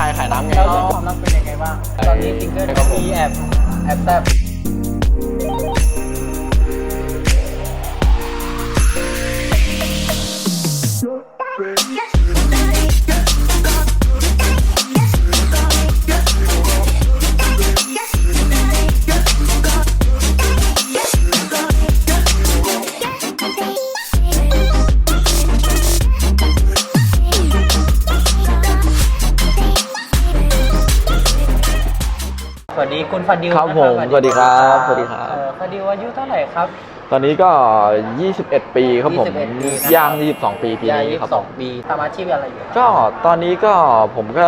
ชายขายน้ำไง แล้วเรื่องความรักเป็นยังไงบ้าง ตอนนี้ซิงเกิลครับผมมีแอบแอบแซบ สวัสดีคุณฟาดิลครับนะผมสสวัสดีครับสวัสดีครับ เอ่อฟาดิลอายุเท่าไหร่ครับ ตอนนี้ก็ 21 ปีครับผม21ปีนะครับ ย่าง 22 ปีปียายนี้ยี่ครับสผองมปีทำอาชีพอะไรอยู่ครับ ก็ตอนนี้ก็ผมก็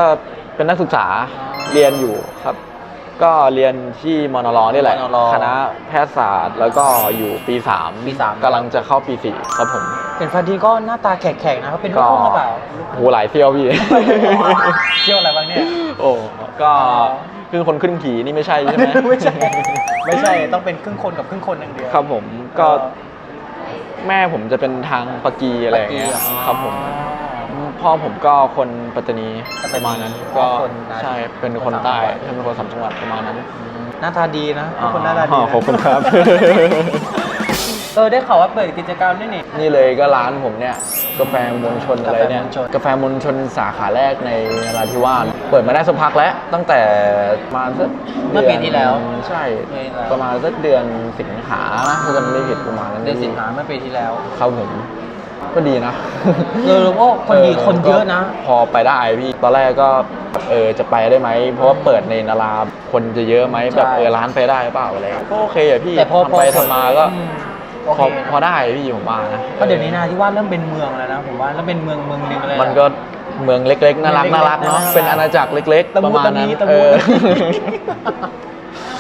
เป็นนักศึกษาอ๋อเรียนอยู่ครับ ก็เรียนที่มอนอลอนี่แหละ มอนอคณะแพทยศาสตร์ แล้วก็อยู่ปี3ปีสาม กำลังจะเข้าปี 4 ครับผม เห็นฟาดิลก็หน้าตาแขกๆนะครับเป็นลูกก็ครึ่งหรือเปล่าโหหลายเที่ยวพี่ เที่ยวอะไรบ้างเนี่ย โอ้ก็อ๋อ คือคนขึ้นผีนี่ไม่ใช่ใช่ไหมไม่ใช่ ไม่ใช่ต้องเป็นครึ่งคนกับครึ่งคนอย่างเดียวครับผมก็แม่ผมจะเป็นทางปากีอะไรอย่างเงี้ยปากีอ๋อครับผมพ่อผมก็คนปัตตานีปัตปตานีระมาณนั้นอ๋ก็อคนนะใช่เป็นคนคนใต้สามจังหวัดใช่เป็นคนสามจังหวัดประมาณนั้นหน้าตาดีนะทุกคนหน้าตาดีอ๋อนะขอบคุณครับ เออได้ข่าวว่าเปิดกิจกรรมด้วยนี่นี่เลยก็ร้านผมเนี่ยกาแฟมวลชนอะไรเนี่ยกาแฟมวลชนกาแฟมวลชนสาขาแรกในนราธิวาสเปิดมาได้สักพักแล้ว ตั้งแต่ประมาณสักเมื่อปีที่แล้วใช่ปีที่แล้วประมาณสักเดือนสิงหานะถ้าจำไม่ผิดประมาณนั้นเดือนสิงหาเมื่อปีที่แล้วครับผมก็ดีนะเออโอ้คนดีคนเยอะนะ พอไปได้พี่ตอนแรกก็เออจะไปได้ไหม เพราะว่าเปิดในนาราคนจะเยอะไหมแบบใช่เออร้านไปได้เปล่าอะไรก็โอเคอะพี่แต่พอทำไปพอทำมาก็อืม โอพเคอนะพอได้พี่ผมว่านะเพราะเดี๋ยวนี้นาที่ว่าสเริ่มเป็นเมืองแล้วนะผมว่าแล้วเป็นเมืองเมืองหนึงเลยอะ มันก็เมืองเล็กๆ น่ารักเมืองเล็กๆน่ารักเนาะน่ารักเป็นอาณาจักรเล็กตะๆประมูมาณตะนั้มีนตะเอมูอ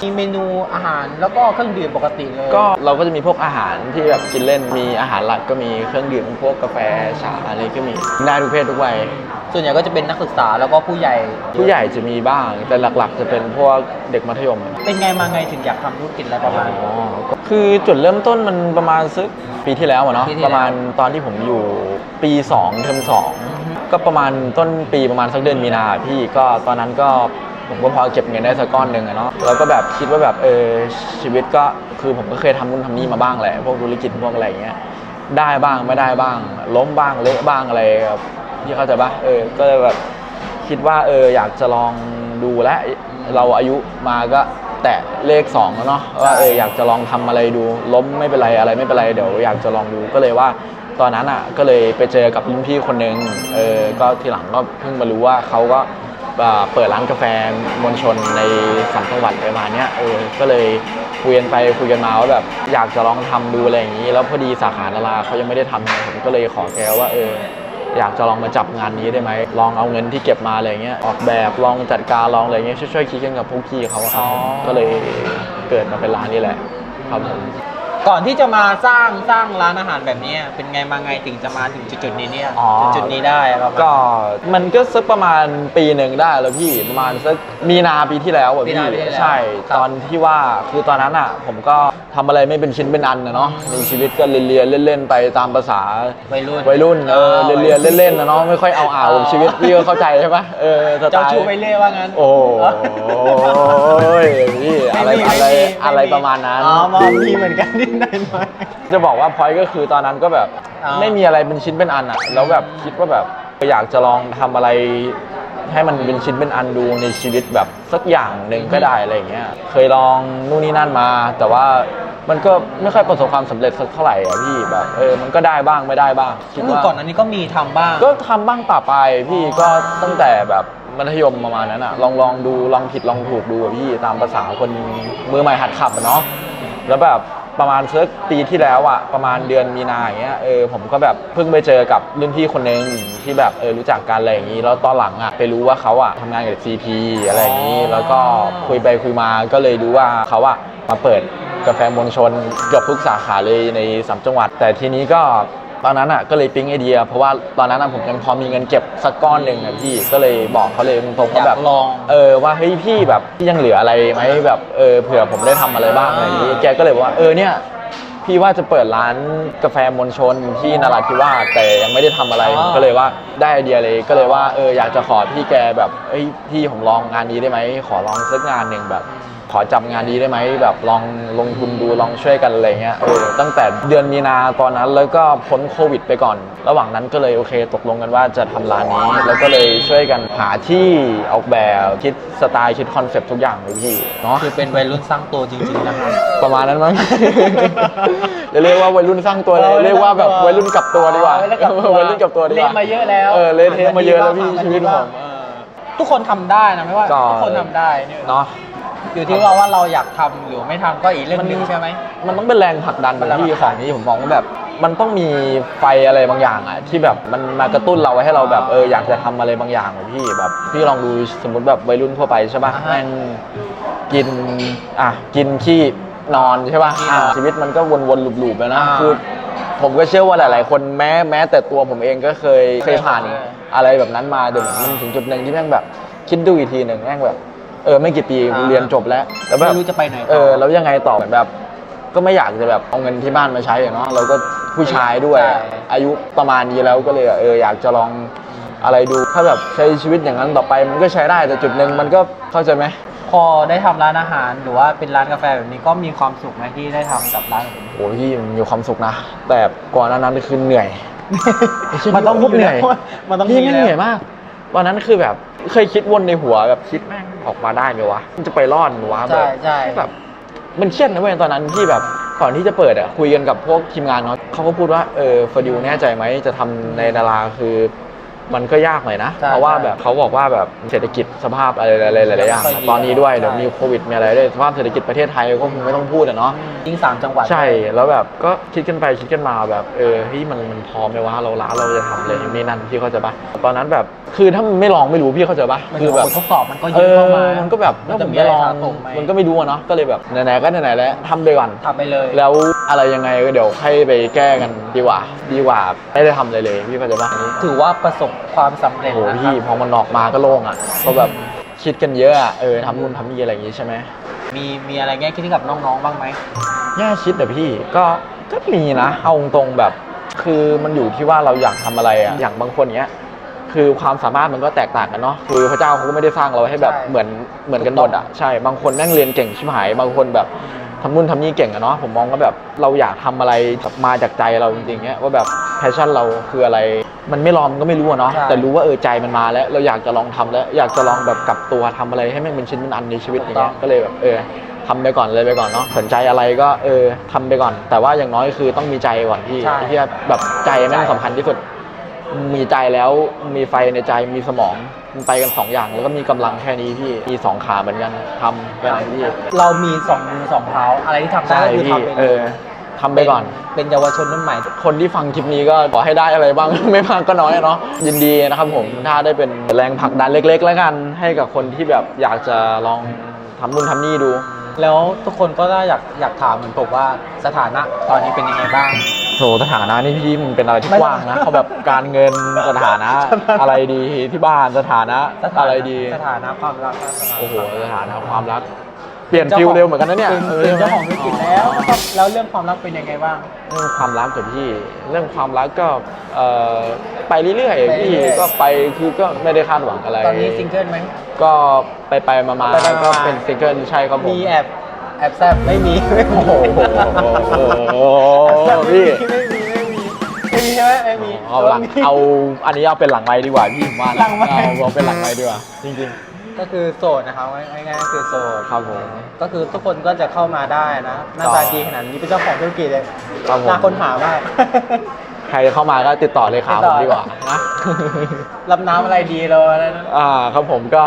มีเมนูอาหารแล้วก็เครื่องดื่มปกติเลยก็เราก็จะมีพวกอาหารที่แบบกินเล่นมีอาหารหลักก็มีเครื่องดื่มพวกกาแฟชาอะไรก็มีได้ทุกเพศทุกวัยส่วนใหญ่ก็จะเป็นนักศึกษาแล้วก็ผู้ใหญ่ผู้ใหญ่จะมีบ้าง แต่หลักๆ จะเป็นพวกเด็กมัธยมเป็นไงมาไงถึงอยากทำธุรกิจอะไรประมาณนี้อ๋อก็คือจุดเริ่มต้นมันประมาณสักปีที่แล้วอะเนาะปีที่แล้ว ประมาณตอนที่ผมอยู่ปี 2 เทอมอือฮึ2ก็ประมาณต้นปีประมาณสักเดือนมีนาพี่ก็ตอนนั้นก็ ผมก็พอเก็บเงินได้สักก้อนหนึ่งอะเนาะแล้วก็แบบคิดว่าแบบเออชีวิตก็คือผมก็เคยทำนู่นทำนี่มาบ้างแหละพวกธุรกิจพวกอะไรอย่างเงี้ยได้บ้างไม่ได้บ้าง ล้มบ้างเละบ้างอะไรแบบพี่เข้าใจปะเออก็เลยแบบคิดว่าเอออยากจะลองดูและเราอายุมาก็แตะเลขสองแล้วเนาะว่าเอออยากจะลองทำอะไรดู ล้มไม่เป็นไรอะไรไม่เป็นไรเดี๋ยวอยากจะลองดูก็เลยว่าตอนนั้นอะก็เลยไปเจอกับรุ่นพี่คนหนึ่งเออก็ทีหลังก็เพิ่งมารู้ว่าเขาก็ เอ่อเปิดร้านกาแฟมวลชนในสัมจังหวัดประมาณเนี้ยเออก็เลยคุยกันไปคุยกันมาว่าแบบอยากจะลองทำดูอะไรอย่างนี้ แล้วพอดีสาขานาราเขายังไม่ได้ทำไงผมก็เลยขอแกว่าเอออยากจะลองมาจับงานนี้ได้ไหม ลองเอาเงินที่เก็บมาอะไรเงี้ย ออกแบบลองจัดการลองอะไรเงี้ยช่วยๆคิดกันกับพวกพี่เขาอะครับผมอ๋อก็เลยเกิดมาเป็นร้านนี้แหละครับผม ก่อนที่จะมาสร้างสร้างร้านอาหารแบบนี้เป็นไงมาไงถึงจะมาถึงจุดๆนี้เนี่ยอ๋อ จุดๆนี้ได้ประมาณก็มันก็สักประมาณปีหนึ่งได้แล้วพี่ประมาณสักมีนาปีที่แล้วอะมีพี่นาปีที่แล้วใช่ ครับ ตอนที่ว่าคือตอนนั้นอะ ผมก็ ทำอะไรไม่เป็นชิ้นเป็นอันนะเนาะอืมในชีวิตก็เรียนๆเล่นๆไปตามภาษาวัยรุ่นวัยรุ่นเอออ๋อเรียนๆเล่นๆนะเนาะไม่ค่อยเอาอ่าวอ๋อชีวิตพี่ก็เข้าใจใช่ปะเออสไตเจ้าล์ชู้ไปเรื่อยว่างั้นโอ้ยพี่อะไรม่มีอะไรม่มีอะไรประมาณนั้น อ๋อมามีเหมือนกันนิดหน่อยหน่อย จะบอกว่าพอยก็คือตอนนั้นก็แบบอ๋อไม่มีอะไรเป็นชิ้นเป็นอันอะแล้วแบบคิดว่าแบบอยากจะลองทำอะไร ให้มันเป็นชิ้นเป็นอันดูในชีวิตแบบสักอย่างหนึ่งก็ได้อะไรอย่างเงี้ยเคยลองนู่นนี่นั่นมา แต่ว่ามันก็ไม่ค่อยประสบความสำเร็จสักเท่าไหร่อะพี่แบบเออมันก็ได้บ้างไม่ได้บ้างคิดคือว่า ก่อนอันนี้ก็มีทำบ้าง ก็ทำบ้างป่าไปายพี่ก็ตั้งแต่แบบมัธยมประมาณนั้นอะลองลองดูลองผิดลองถูกดูอะพี่ตามภาษาคนมือใหม่หัดขับอะเนาะแล้วแบบ ประมาณสักปีที่แล้วอะประมาณเดือนมีนาอย่างเงี้ยเออผมก็แบบเพิ่งไปเจอกับรุ่นพี่คนนึงที่แบบเออรู้จักกันอะไรอย่างงี้ แล้วตอนหลังอะไปรู้ว่าเขาอะทำงานกับ CP อะไรอย่างงี้ แล้วก็คุยไปคุยมาก็เลยรู้ว่าเขาอะมาเปิดกาแฟมวลชนเกือบทุกสาขาเลยในสามจังหวัด แต่ทีนี้ก็ ตอนนั้นอะก็เลยปิ๊งไอเดีย เพราะว่าตอนนั้นอะผมยังพอมีเงินเก็บสักก้อนหนึ่งอะพี่ก็เลยบอกเขาเลยตรงๆอยาว่ากแบบลอง เออว่าเฮ้ยพี่แบบพี่ยังเหลืออะไรไหมแบบเออเผื่อผมได้ทำอะไรบ้างอะไรอย่างนี้แกก็เลยบอกว่าเออเนี่ย พี่ว่าจะเปิดร้านกาแฟมวลชนที่นราธิวาสแต่ยังไม่ได้ทำอะไรอ๋อ ผมก็เลยว่าได้ไอเดียเลยก็เลยว่าเอออยากจะขอพี่แกแบบเอ้ยพี่ผมลองงานนี้ได้ไหมขอลองสักงานหนึ่งแบบ ขอจับงานนี้ได้ไหมแบบลองลงทุนดูลองช่วยกันอะไรเงี้ยเออตั้งแต่เดือนมีนาตอนนั้นแล้วก็พ้นโควิด ไปก่อน ระหว่างนั้นก็เลยโอเค ตกลงกันว่าจะทำร้านนี้ แล้วก็เลยช่วยกันหาที่ออกแบบคิดสไตล์คิดคอนเซปต์ทุกอย่างเลยพี่เนาะคือเป็นวัยรุ่นสร้างตัวจริงๆนะครับประมาณนั้นมั้งจะเรียกว่าวัยรุ่นสร้างตัวเลยเรียกว่าแบบวัยรุ่นกลับตัวดีกว่าวัยรุ่นกลับตัววัยรุ่นกลับตัวดีกว่าเละมาเยอะแล้วเออเละเทะมาเยอะแล้วพี่ผ่นชีวิตผมเออทุกคนทำได้นะไม่ว่าก็ทุกคนทำได้เนี่ยเนาะ อยู่ที่ว่าว่าเราอยากทำหรือไม่ทำก็อีกเรื่องหนึงใช่ไหม มันต้องเป็นแรงผลักดันเป็นแรงที่ผลักขดัอนงนี้ผมมองว่าแบบมันต้องมีไฟอะไรบางอย่างอะที่แบบมันมากระตุ้นเราให้เราแบบเอออยากจะทำอะไรบางอย่างอะพี่แบบพี่ลองดูสมมติแบบวัยรุ่นทั่วไปใช่ป่ะอ่าฮะแม่งกินอะกินขี้นอนใช่ป่ะขี้นอะอนชีวิตมันก็วนๆลูปๆไปนะอ่าคือผมก็เชื่อว่าหลายๆ คนแม้แม้แต่ตัวผมเองก็เคยเคยผ่านเคยผ่าน อะไรแบบนั้นมาเดี๋ยวมันถึงจุดหนึ่งที่แม่งแบบ คิดดูอีกทีหนึ่งแม่งแบบ เออไม่กี่ปีอ่า เรียนจบแล้วแล้วแบบไม่รู้จะไปไหนต่อเออแล้วยังไงต่อเหมือนแบบ ก็ไม่อยากจะแบบเอาเงินที่บ้านมาใช้อะเนาะเราก็ผู้ชายด้วยใช่อายุประมาณนี้แล้วก็เลยเอออยากจะลองอะไรดูถ้าแบบใช้ชีวิตอย่างนั้นต่อไปมันก็ใช้ได้แต่จุดหนึ่งมันก็เข้าใจไหม พอได้ทำร้านอาหารหรือว่าเป็นร้านกาแฟแบบนี้ก็มีความสุขไหมที่ได้ทำกับร้านแบบนี้โอ้พี่มันมีความสุขนะ แต่ก่อนหนานั้นคือเหนื่อย มันต้องพูดเหนื่อยมันต้องพี่มีไม่งแล้วเหนื่อยมากวันนั้นคือแบบ เคยคิดวนในหัวแบบคิดแม่งออกมาได้ไหมวะมันจะไปรอดไหมวะแบใช่บใช่ แบบ มันเครียดนะเว้ยตอนนั้นที่แบบก่อนที่จะเปิดอะคุยกันกับพวกทีมงานเนาะเขาก็พูดว่าเออฟอดิวแน่ใจไหมจะทำในดาราคือ มันก็ยากหน่อยนะ ใช่เพราะว่าใช่แบบเขาบอกว่าแบบเศรษฐกิจสภาพอะไรหลายๆหลายๆอย่างไม่ค่อยดีตอนนี้ด้วยใช่ เดี๋ยวมีโควิดมีอะไรด้วยสภาพเศรษฐกิจประเทศไทยก็คงไม่ต้องพูดอะเนาะยิ่งสามจังหวัด ใช่แล้วแบบก็คิดกันไปคิดกันมาแบบเออเฮ้ยมันมันพร้อมไหมว่าเราร้านเราจะทำเลยนี่นั่นพี่เข้าใจปะตอนนั้นแบบคือถ้ามันไม่ลองไม่รู้พี่เข้าใจปะมันคือแบแบบบทดสอบมันก็เอเยอะอเข้ามา มันก็แบบมันถ้าผจะมมีไม่อะไรลองสะสมไหม มันก็ไม่รู้อะเนาะก็เลยแบบไหนๆก็ไหนๆแล้วทำไปก่อน ทำไปเลย แล้วอะไรยังไงก็เดี๋ยวให้ไปแก้กันดีกว่า ดีกว่าไม่ได้ทำเลยเลยพี่เข้าใจปะอันนี้ถือว่าประสบความสำเร็จโอ้โหนะคพี่รับพอมันออกมาก็โล่งอะก็แบบคิดกันเยอะอะเออทำนู่นทำนี่อะไรอย่างงี้ใช่ไหมมีมีอะไรแง่คิดกับน้องๆบ้างไหม แง่คิดอะพี่ก็ก็มีนะเอาตรงๆแบบ คือมันอยู่ที่ว่าเราอยากทำอะไรอะอย่างบางคนเนี้ย คือความสามารถมันก็แตกต่างกันเนาะคือพระเจ้าเขาก็ไม่ได้สร้างเราให้แบบใช่ เหมือนเหมือนกันหมดอะใช่บางคนแม่งเรียนเก่งชิบหายบางคนแบบ ทำนู่นทำนี่เก่งอะเนาะผมมองว่าแบบเราอยากทำอะไรแบบมาจากใจเราจริงๆเนี้ยว่าแบบแพชชั่นเราคืออะไร มันไม่ลองมันก็ไม่รู้อะเนาะใช่แต่รู้ว่าเออใจมันมาแล้วเราอยากจะลองทำแล้ว อยากจะลองแบบกลับตัวทำอะไรให้แม่งเป็นชิ้นเป็นอันในชีวิตอย่างเงี้ยก็เลยแบบเออทำไปก่อนเลยไปก่อนเนาะสนใจอะไรก็เออทำไปก่อน แต่ว่าอย่างน้อยคือต้องมีใจก่อนพี่ใช่ที่แบบใจแม่งสำคัญที่สุด มีใจแล้วมีไฟในใจมีสมองมันไปกันสองอย่าง แล้วก็มีกำลังแค่นี้พี่มีสองขาเหมือนกันทำแค่นั้นพี่เรามีสองมือสองเท้าอะไรที่ทำได้ใช่ก็คือพี่ทำไปเอเลยอทำไปก่อน เป็นเยาวชนรุ่นใหม่ คนที่ฟังคลิปนี้ก็ขอให้ได้อะไรบ้าง ไม่มากก็น้อยอะเนาะ ยินดีนะครับผม ถ้าได้เป็นแรงผลักดันเล็ก ๆ แล้วกัน ให้กับคนที่แบบอยากจะลองทำนู่นทำนี่ดู แล้วทุกคนก็ได้อยากอยากถามเหมือนผมว่าสถานะตอนนี้เป็นยังไงบ้าง โสสถานะนี่พี่มันเป็นอะไรที่ไม่กว้างนะเขาแบบการเงินสถานะอะไรดีที่บ้านสถานะสถานะอะไรดี สถานะความรักสถานะโอ้โหสถานะความรัก เปลี่ยนฟิลเร็วเหมือนกันนะเนี่ยเป็นออเป็นเจ้าของธุรกิจแล้วครับแล้วเรื่องความรักเป็นยังไงบ้างเรื่องความรักกับพี่ เรื่องความรักก็เอ่อ ไปเรื่อยไปๆพี่เรื่อยๆก็ไปคือก็ไม่ได้คาดหวังอะไร ตอนนี้ซิงเกิลไหมก็ไปไปๆมาไปๆมาๆๆก็เป็นซิงเกิลใช่ครับผมมีแอบแอบแซบไม่มีไม่มีโอ้โหแอบแซ่บพี่ไม่มีไม่มีไม่มีไม่มีใช่ไหมไม่มีเอาหลังเอาอันนี้เอาเป็นหลังไม้ดีกว่าพี่ผมว่านะหลังไมค์เอาเอาเป็นหลังไม้ดีกว่าจริงก็คือโสดนะครับง่ายๆก็คือโสดครับผมก็คือทุกคนก็จะเข้ามาได้นะหน้าตาดีขนาดนี้เป็นเจ้าของธุรกิจเลยครับผมน่าค้นหามากๆ ใครเข้ามาก็ติดต่อเลยขาติดผต่มอดีกว่านะรับน้ำอะไรดีเราอะไรนะอ่าครับผมก็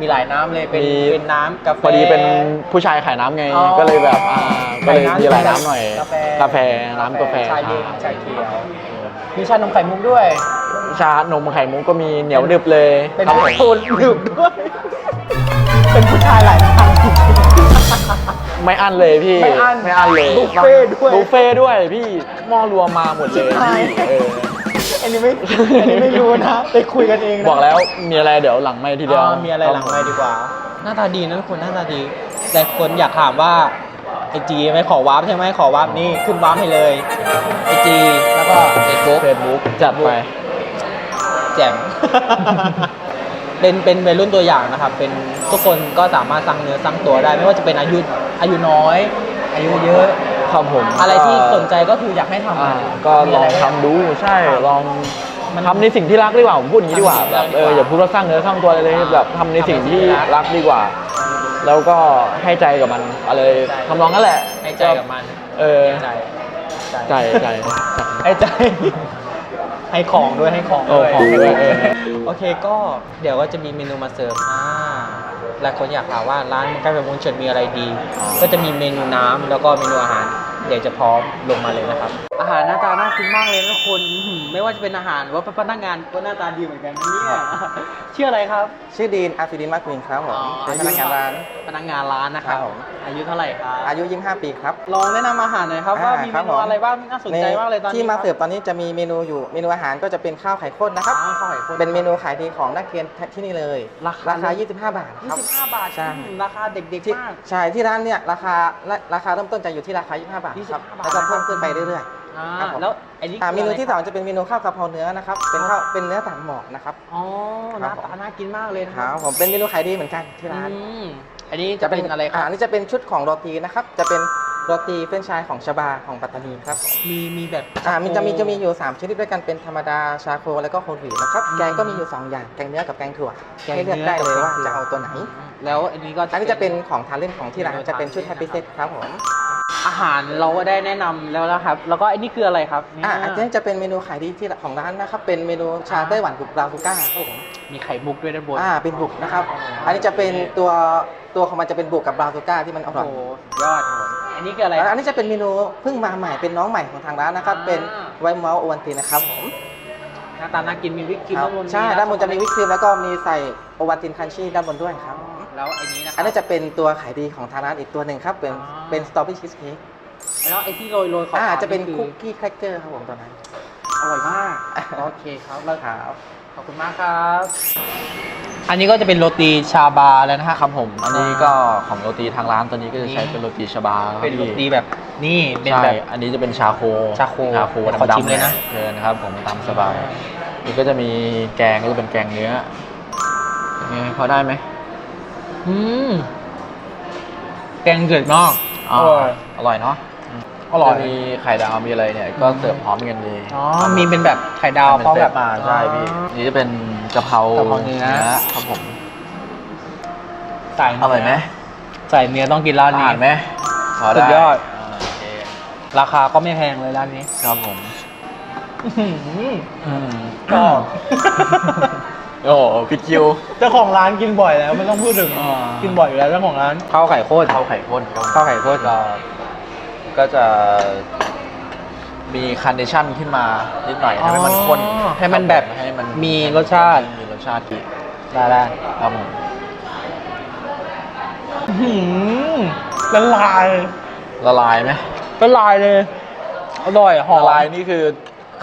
มีหลายน้ำเลยเป็นมี เป็นน้ำกาแฟ พอดีเป็นผู้ชายขายน้ำไง อ๋อก็เลยแบบอ่าก็เลยมีหลายน้ำหน่อย กาแฟ กาแฟน้ำกาแฟชาเย็นใช่ชาเขียวมีชานมไข่มุกด้วย ชานมไข่มุกก็มีเหนียวดึบเลยเป็นครับผมตูนดื่มด้วย เป็นผู้ชายหลายทางจริง ไม่อั้นเลยพี่ไม่อั้นไม่อั้นเลยบุฟเฟ่ต์ด้วยบุฟเฟ่ต์ด้วยพี่หม้อรวมมาหมดเลยชิบหาย พี่เอออันนี้ไม่อันนี้ไม่รู้นะไปคุยกันเองนะบอกแล้วมีอะไรเดี๋ยวหลังไม่ทีเดียวอ๋อมีอะไรหลังไม่ดีกว่า หน้าตาดีนะทุกคนหน้าตาดีแต่คนอยากถามว่าไอจีไม่ขอวาร์ปใช่ไหมขอวาร์ปนี่ขึ้นวาร์ปให้เลยไอจีแล้วก็เฟซบุ๊กเฟซบุ๊กจัดไป แจ่ม เป็นเป็นวัยรุ่นตัวอย่างนะครับ เป็นทุกคนก็สามารถสร้างเนื้อสร้างตัวได้ ไม่ว่าจะเป็นอายุอายุน้อย อายุเยอะ ครับผมอะไรที่สนใจก็คืออยากให้ทำอ่าก็ลองทำดูใช่ลองทำในสิ่งที่รักดีกว่าผมพูดอย่างนี้ดีกว่าแบบเอออย่าพูดว่าสร้างเนื้อสร้างตัวอะไรเลยแบบทำในสิ่งที่รักดีกว่า แล้วก็ให้ใจกับมันอะไรทำนองนั้นแหละให้ใจกับมันเออใจใจใจ ให้ใจ ให้ของด้วยให้ของด้วยเออของด้วยเออ โอเคก็เดี๋ยวก็จะมีเมนูมาเสิร์ฟอ่าหลายคนอยากถามว่าร้านใกล้แบบวงเฉินมีอะไรดี ก็จะมีเมนูน้ำแล้วก็เมนูอาหาร เดี๋ยวจะพร้อมลงมาเลยนะครับ อาหารหน้าตาน่ากินมากเลยนะทุกคนอื้อหือไม่ว่าจะเป็นอาหารหรือว่าพนักงานก็หน้าตาดีเหมือนกันนะเนี่ยชื่ออะไรครับ ชื่อดีนอาฟิดินมาร์ควินครับผมอ๋อเป็นพนักงานร้าน พนักงานร้านนะครับครับผมอายุเท่าไหร่ครับอายุ25ปีครับลองแนะนำอาหารหน่อยครับอ่าว่ามีครัเมบนูผมอะไรบ้างน่าสนใจมากเลยตอนนี้ที่มาครับเสิร์ฟตอนนี้จะมีเมนูอยู่เมนูอาหารก็จะเป็นข้าวไข่ข้นนะครับอ่าข้าวไข่ข้นเป็นเมนูขายดีของนักเรียนที่นี่เลยราคาราคา25 บาทครับ25 บาทใช่อืมราคาเด็กที่ๆมากใช่ที่ร้านเนี่ยราคาราคาเริ่มต้นจะอยู่ที่ราคา25บาทครับ25บาทแล้วก็เพิ่มขึ้นไปเรื่อยอ่าครับผม แล้วไอ้นี่ๆอ่าเมนูที่สองคืะไรครับจะเป็นเมนูข้าวกะเพราเนื้อนะครับ เป็นข้าวเป็นเนื้อต่างหมอกนะครับ อ๋อหครัน้าบผม ตาน่ากินมากเลยนะคครัรับบผมเป็นเมนูขายดีเหมือนกันที่ร้านอืมอันนี้จะเป็นอะไรคอ่ารับอันนี้จะเป็นชุดของโรตีนะครับ จะเป็นโรตีเฟรนช์ชายของชบาของปัตตานีครับมีมีแบบอ่ามันจะมีจะมีอยู่ 3 ชนิดด้วยกันเป็นธรรมดาชาโคแล้วก็โฮลวีนะครับอืมแกงก็มีอยู่ 2 อย่างแกงเนื้อกับแกงถั่วแกงให้เลือกเนื้อได้เลยกับว่าแกงถั่วจะเอาตัวไหน แล้วอันนี้ก็อันนี้จะเป็นของทานเล่นของที่ร้านเมนูจะเป็นชุดทาแฮนปเล่ปี้นเซตครับผม อาหารเราก็ได้แนะนำแล้วนะครับ แล้วก็อันนี้คืออะไรครับอ่าเนี่ยอันนี้จะเป็นเมนูขายดีที่ของร้านนะครับ เป็นเมนูชาอ่าไต้หวันบุกบราวน์ซูก้าครับผมมีไข่มุกด้วยด้านบนอ่าเป็นบุกนะครับ อันนี้จะเป็นตัวตัวของมันจะเป็นบุกกับบราวน์ซูก้าที่มันอโอ้ร่อย โหยอดครับผมอันนี้คืออะไรแล้วอันนี้จะเป็นเมนูเพิ่งมาใหม่เป็นน้องใหม่ของทางร้านนะครับ อ่า เป็นไวท์เมาส์โอวันตินนะครับผมหน้าตาน่ากินมีวิปครีมครับด้านบนใช่ด้านบนจะมีวิปครีมแล้วก็มีใส่โอวันตินคันชี่ด้านบนด้วยครับ แล้วอันนี้นะครัอันนี้จะเป็นตัวขายดีของทางร้านอีกตัวหนึ่งครับ เป็นอ๋อ เป็นสตรอเบอรี่ชีสเค้กแล้วไอ้ที่โรยโรยๆขาวๆอ่าจะเป็นคือคุกกี้แครกเกอร์ครับผมตัวนั้น อร่อยมาก โอเคครับแล้วครับ ขอบคุณมากครับ อันนี้ก็จะเป็นโรตีชาบาแล้วนะฮะครับผมอันนี้ก็ของโรตีทางร้านตอนนี้ก็จะใช้เป็นโรตีชบาครับเป็นโรพี่ตีแบบนี่เป็นใช่แบบ อันนี้จะเป็นชาโคชาโคชาโคขอดำชิมๆเลยนะ เชิญครับผมตามสบายนี่ก็จะมีแกงก็จะเป็นแกงเนื้อเป็นไงพอได้ไหม อืมแกงเดือดมากอ่าอร่อย อร่อยเนาะอร่อย จะมีไข่ดาวมีอะไรเนี่ย ก็เสิร์ฟพร้อมกันเลยอ๋อ มีเป็นแบบไข่ดาวเป็นพร้อมเซแบตบมาใช่พี่อ๋อนี่จะเป็นกะเพรากะเพราเนื้อครับผมใส่อร่อยไหมใส่เนื้อต้องกินร้านนี้ผ่านไหมพอสุได้ดยอดาโอเคราคาก็ไม่แพงเลยร้านนี้ ครับผมอื้อหืออืมชอบ โอ้โหพิดคิว เจ้าของร้านกินบ่อยแล้วไม่ต้องพูดถึงอ่ากินบ่อยอยู่แล้วเจ้าของร้าน ข้าวไข่ข้นข้าวไข่ข้นข้าวไข่ข้นก็ก็จะมีคันเดชั่นขึ้นมานิดหน่อยทำให้มันข้นอ๋อ ให้มันแบบให้มันมีรสชาติ มีรสชาติที่ได้ได้ครับผมละลายละลายไหมละลายเลย อร่อยหอมละลายนี่คือ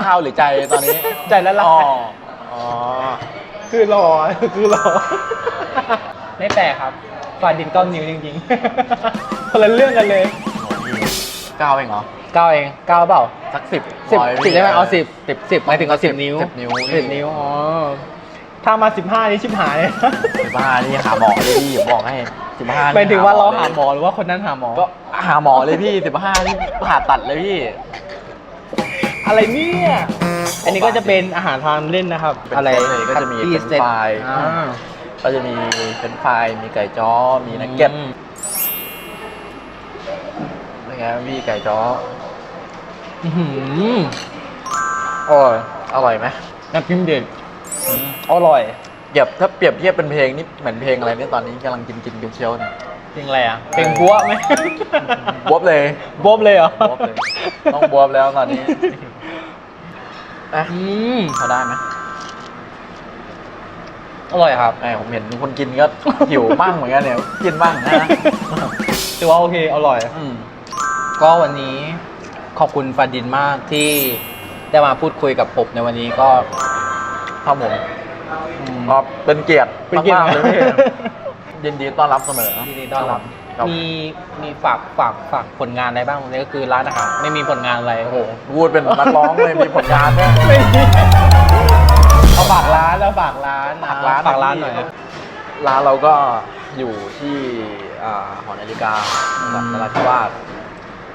ข้าวหรือใจตอนนี้ ใจละลาย อ๋ออ๋อ คือรอคือรอไม่แปลกครับฝ่าดินเก้านิ้วจริงๆคนละเรื่องกันเลยเก้าเองเหรอเก้าเองเก้าเปล่าสักสิบสิบร้อยสิบได้ไหมเอาสิบสิบสิบหมายถึงเอาสิบนิ้วสิบนิ้วสิบนิ้วอ๋อถ้ามาสิบห้านี่ชิบหายเลยสิบห้านี่หาหมอเลยพี่ผมบอกให้สิบห้าหมายถึงว่าเราหาหมอหรือว่าคนนั้นหาหมอก็หาหมอเลยพี่สิบห้านี่ผ่าตัดเลยพี่ อะไรเนี่ย อันนี้ก็จะเป็นอาหารทานเล่นนะครับ เป็นอะไรเซตเลยก็จะมี Happy เป็น Set ไฟล์ อ่า ก็จะมีเป็นไฟรายมีไก่จ้อ มีนักเก็ตอืมเป็นไงพี่ไก่จ้ออื้อหืออร่อยอร่อยไหมน้ำจิ้มเด็ดอร่อยเกียบถ้าเปรียบเทียบเป็นเพลงนี่เหมือนเพลงอะไรเนี่ยตอนนี้กำลังกินกินกันเชียวเนี่ยเพ ลงอะไรอะเพลงบัวไหมบวบเลยบวบเลยเหรอบวบเลย ต้องบวบแล้วตอนนี้อะอืมพอได้ไหมอร่อยครับแหมผมเห็นคนกินก็หิวมั่งเหมือนกันเนี่ย กินมั่งนะถือว่าโอเค อร่อย อืมก็วันนี้ขอบคุณฟาดินมากที่ได้มาพูดคุยกับผมในวันนี้ก็ครับผมก็เป็นเกียรติเป็นเกียรติ มากๆเลยพี่ ยินดีต้อนรับเสมอยินดีต้อนรับครับมีมีฝากฝากฝากผลงานอะไรบ้างนี่ก็คือร้านอาหารไม่มีผลงานอะไรโอ้โห พูดเป็นนักร้องเลยมีผลงานด้วยเอาฝากร้านแล้วฝากร้านฝากร้าน ฝากร้านหน่อยร้านเราก็อยู่ที่อ่าหอนาฬิกาอืมนราธิวาส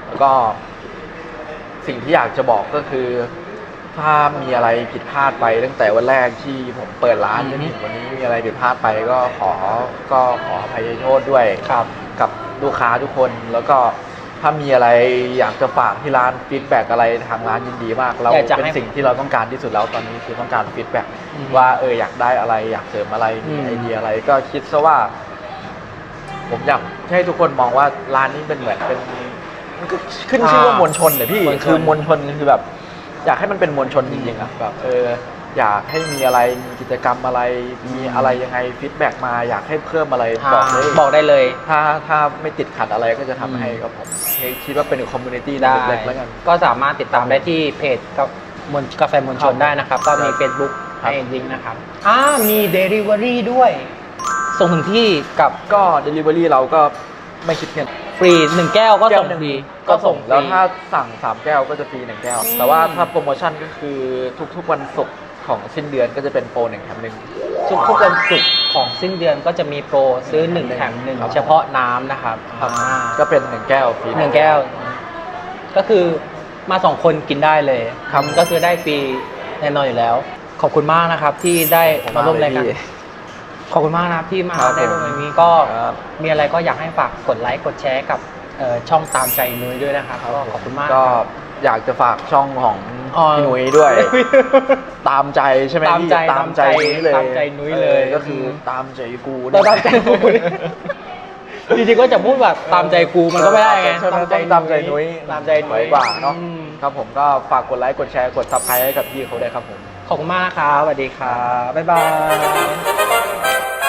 แล้วก็สิ่งที่อยากจะบอกก็คือ ถ้ามีอะไรผิดพลาดไปตั้งแต่วันแรกที่ผมเปิดร้านจนถึงวันนี้มีอะไรผิดพลาดไปก็ขอก็ขออภัยโทษด้วยครับกับลูกค้าทุกคนแล้วก็ถ้ามีอะไรอยากจะฝากที่ร้านฟีดแบ็กอะไรทางร้านยินดีมากเราอยากจะให้เป็นสิ่งที่เราต้องการที่สุดแล้วตอนนี้คือต้องการฟีดแบ็กอืมว่าเอออยากได้อะไรอยากเสริมอะไรอืมีมไอเดียอะไรก็คิดซะว่า ผมอยากให้ทุกคนมองว่าร้านนี้เป็นเหมือนเป็นมันก็ขึ้นชื่อว่ามวลชนเลยพี่มวลชน คือมวลชนคือแบบ อยากให้มันเป็นมวลชนจริงๆอะแบบเอออยากให้มีอะไรมีกิจกรรมอะไรมีอะไรยังไงฟีดแบ็กมา อยากให้เพิ่มอะไรบอกเลยบอกได้เลย ถ้าถ้าไม่ติดขัดอะไรก็จะทำอืมให้ครับผมคิดว่าเป็นคอมมูนิตี้ได้เล็กๆแล้วกัน ก็สามารถติดตามได้ที่เพจกับมนกาแฟมวลชนได้นะครับ ก็มี Facebook ครับให้ลิงก์นะครับอ่ามี Delivery ด้วย ส่งถึงที่กับก็ Delivery เราก็ไม่คิดเงิน ฟรีหนึ่งแก้วก็ส่งหนึ่ฟรีก็ส่งฟรี แล้วถ้าสั่ง 3 แก้วก็จะฟรี1แก้ว แต่ว่าถ้าโปรโมชั่นก็คือทุกๆวันศุกร์ของสิ้นเดือนก็จะเป็นโปรหนึ่งแถมหนึ่ง ทุกทุกวันศุกร์ของสิ้นเดือนก็จะมีโปรซื้อ1แถมหนึ่งครับ เฉพาะน้ำนะครับครับอ่าก็เป็น 1 แก้วฟรี หนึ่งแก้ว ก็คือมาสองคนกินได้เลยครับก็คือได้ฟรีแน่นอนอยู่แล้ว ขอบคุณมากนะครับที่ได้มาร่วมรายการ ขอบคุณมากนะครับที่มาครับได้ร่วมวันนี้ก็ครับมีอะไรก็อยากให้ฝากกดไลค์กดแชร์กับเอ่อช่องตามใจนุ้ยด้วยนะครับก็ขอบคุณมาก ก็อยากจะฝากช่องของอ๋อ พี่หนุ่ยด้วย ตามใจใช่ไหมตามพี่ใจตามใจนุ้ยเลยตามใจนุ้ยเลยออก็คือตามใจกูเราตามใจกูจริงๆก็จะพูดแบบตามใจกูมันก็ไม่ได้ไงใช่ไหมต้องตามใจนุ้ยตามใจนุ้ไว้ยกว่าเนาะอืม ครับผมก็ฝากกดไลค์กดแชร์กดซับสไครต์ให้กับพี่เขาด้วยครับผม ขอบคุณมากนะครับสวัสดีครับบ๊ายบาย